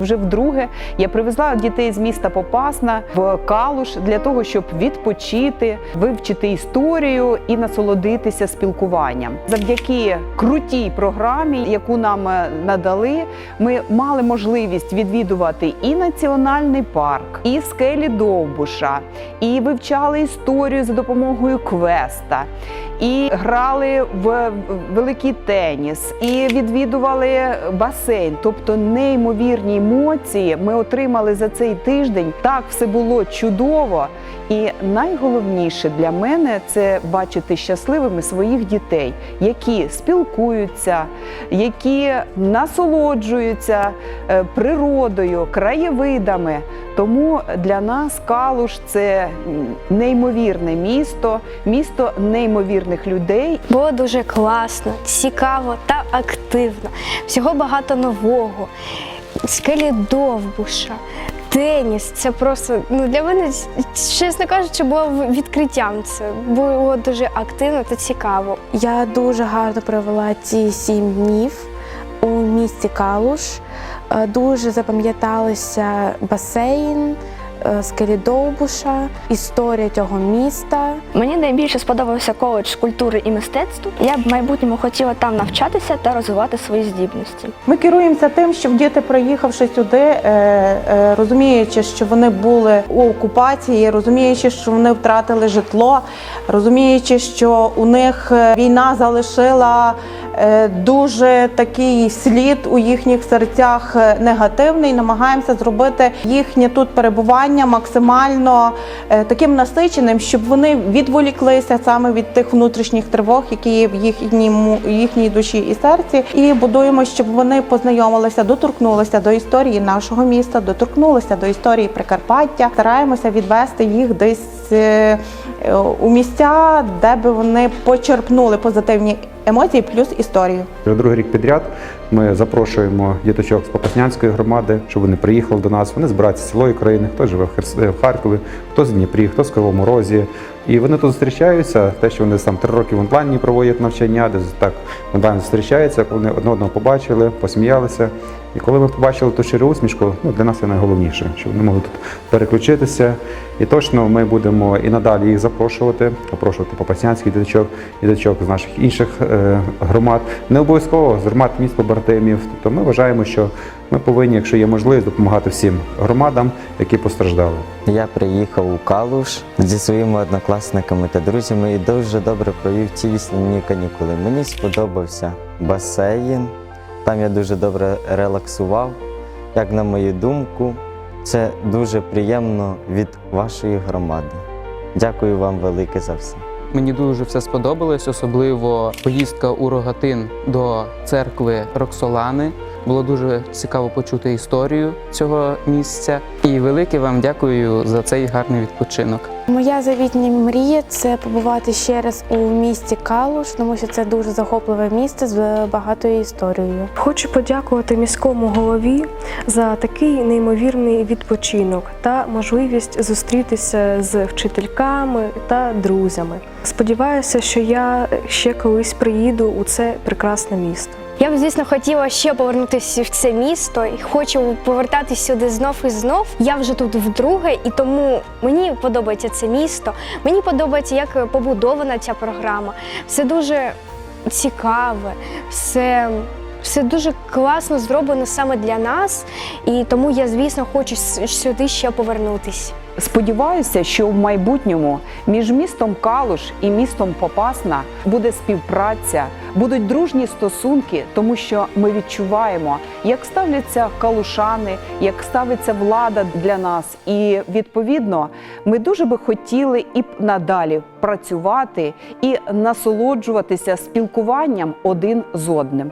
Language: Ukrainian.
Вже вдруге я привезла дітей з міста Попасна в Калуш для того, щоб відпочити, вивчити історію і насолодитися спілкуванням. Завдяки крутій програмі, яку нам е, надали, ми мали можливість відвідувати і національний парк, і скелі Довбуша, і вивчали історію за допомогою квеста, і грали в великий теніс, і відвідували басейн. Тобто неймовірні емоції ми отримали за цей тиждень. Так все було чудово. І найголовніше для мене це бачити щасливими своїх дітей, які спілкуються, які насолоджуються е, природою, краєвидами. Тому для нас Калуш це неймовірне місто, місто неймовірних людей. Було дуже класно, цікаво та активно. Всього багато нового. Скелі довбуша, теніс. Це просто ну для мене, чесно кажучи, було відкриттям. Це було дуже активно та цікаво. Я дуже гарно провела ці сім днів у місті Калуш. Е, Дуже запам'яталися басейн, скелі Довбуша, історія цього міста. Мені найбільше сподобався коледж культури і мистецтв. Я б в майбутньому хотіла там навчатися та розвивати свої здібності. Ми керуємося тим, щоб діти, приїхавши сюди, е, е, розуміючи, що вони були у окупації, розуміючи, що вони втратили житло, розуміючи, що у них е, війна залишила е, дуже такий слід у їхніх серцях е, негативний, намагаємося зробити їхнє тут перебування максимально е, таким насиченим, щоб вони відволіклися саме від тих внутрішніх тривог, які є в їхньому їхній душі і серці, і будуємо, щоб вони познайомилися, доторкнулися до історії нашого міста, доторкнулися до історії Прикарпаття. Стараємося відвести їх десь е, е, у місця, де би вони почерпнули позитивні емоції плюс історію. Другий рік підряд ми запрошуємо діточок з Попаснянської громади, щоб вони приїхали до нас. Вони збираються з цілої країни, хто живе в Харкові, хто з Дніпрі, хто з Кривому Розі. І вони тут зустрічаються. Те, що вони там три роки в онлайні проводять навчання, десь так онлайн зустрічаються, вони одного побачили, посміялися. І коли ми побачили ту щиру усмішку, ну для нас це найголовніше, що вони могли тут переключитися. І точно ми будемо і надалі їх запрошувати, запрошувати попаснянських діточок, діточок з наших інших е, громад. Не обов'язково з громад міст побратимів. Тобто ми вважаємо, що ми повинні, якщо є можливість, допомагати всім громадам, які постраждали. Я приїхав у Калуш зі своїми однокласниками та друзями і дуже добре провів ці весняні канікули. Мені сподобався басейн, там я дуже добре релаксував. Як на мою думку, це дуже приємно від вашої громади. Дякую вам велике за все. Мені дуже все сподобалось, особливо поїздка у Рогатин до церкви Роксолани. Було дуже цікаво почути історію цього місця. І велике вам дякую за цей гарний відпочинок. Моя завітня мрія це побувати ще раз у місті Калуш, тому що це дуже захопливе місце з багатою історією. Хочу подякувати міському голові за такий неймовірний відпочинок та можливість зустрітися з вчительками та друзями. Сподіваюся, що я ще колись приїду у це прекрасне місто. Я б, звісно, хотіла ще повернутися в це місто і хочу повертатись сюди знов і знов. Я вже тут вдруге, і тому мені подобається це місто. Мені подобається, як побудована ця програма. Все дуже цікаве, все. Все дуже класно зроблено саме для нас, і тому я, звісно, хочу сюди ще повернутись. Сподіваюся, що в майбутньому між містом Калуш і містом Попасна буде співпраця, будуть дружні стосунки, тому що ми відчуваємо, як ставляться калушани, як ставиться влада для нас. І відповідно ми дуже би хотіли і надалі працювати і насолоджуватися спілкуванням один з одним.